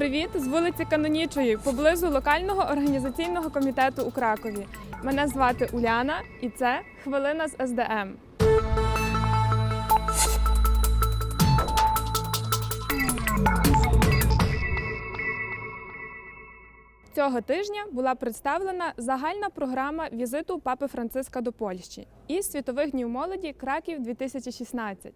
Привіт з вулиці Канонічої, поблизу локального організаційного комітету у Кракові. Мене звати Уляна, і це хвилина з СДМ. Цього тижня була представлена загальна програма візиту Папи Франциска до Польщі і Світових днів молоді Краків 2016.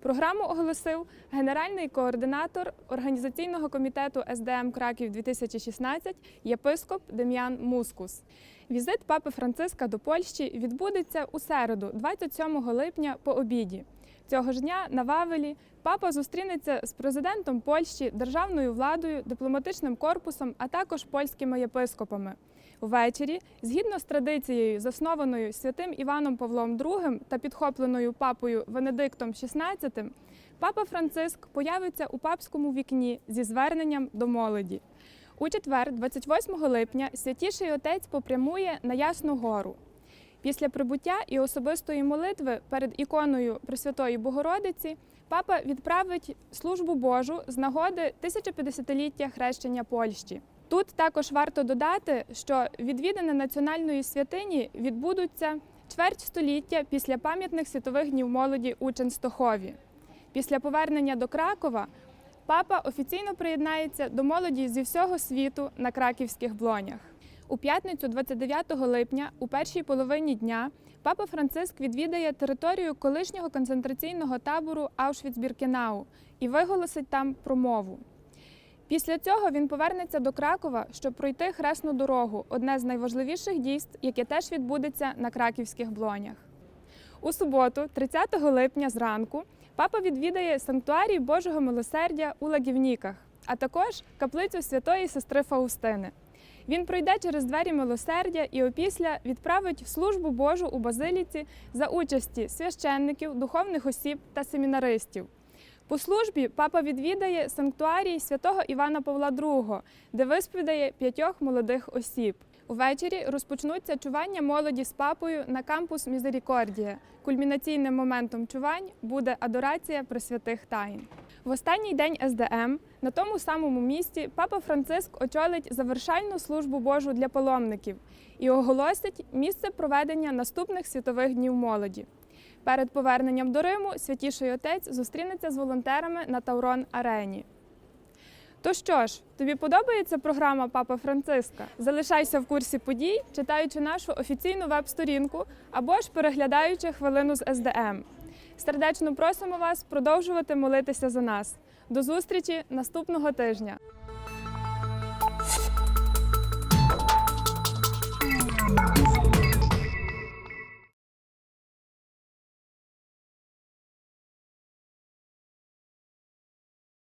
Програму оголосив генеральний координатор організаційного комітету СДМ Краків 2016 єпископ Дем'ян Мускус. Візит Папи Франциска до Польщі відбудеться у середу, 27 липня по обіді. Цього ж дня на Вавелі папа зустрінеться з президентом Польщі, державною владою, дипломатичним корпусом, а також польськими єпископами. Ввечері, згідно з традицією, заснованою святим Іваном Павлом II та підхопленою папою Венедиктом XVI, папа Франциск появиться у папському вікні зі зверненням до молоді. У четвер, 28 липня, святіший отець попрямує на Ясну Гору. Після прибуття і особистої молитви перед іконою Пресвятої Богородиці папа відправить службу Божу з нагоди 1050-ліття хрещення Польщі. Тут також варто додати, що відвідини національної святині відбудуться чверть століття після пам'ятних світових днів молоді у Ченстохові. Після повернення до Кракова папа офіційно приєднається до молоді зі всього світу на краківських блонях. У п'ятницю, 29 липня, у першій половині дня, папа Франциск відвідає територію колишнього концентраційного табору Аушвіц-Біркенау і виголосить там промову. Після цього він повернеться до Кракова, щоб пройти хресну дорогу одне з найважливіших дійств, яке теж відбудеться на краківських блонях. У суботу, 30 липня зранку, папа відвідає санктуарій Божого милосердя у Лагівніках, а також каплицю святої сестри Фаустини. Він пройде через двері милосердя і опісля відправить службу Божу у базиліці за участі священників, духовних осіб та семінаристів. По службі папа відвідає санктуарій святого Івана Павла II, де висповідає п'ятьох молодих осіб. Увечері розпочнуться чування молоді з папою на кампус Мізерікордія. Кульмінаційним моментом чувань буде адорація пресвятих тайн. В останній день СДМ на тому самому місці папа Франциск очолить завершальну службу Божу для паломників і оголосить місце проведення наступних світових днів молоді. Перед поверненням до Риму святіший отець зустрінеться з волонтерами на Таурон Арені. То що ж, тобі подобається програма Папа Франциска? Залишайся в курсі подій, читаючи нашу офіційну веб-сторінку або ж переглядаючи хвилину з СДМ. Сердечно просимо вас продовжувати молитися за нас. До зустрічі наступного тижня.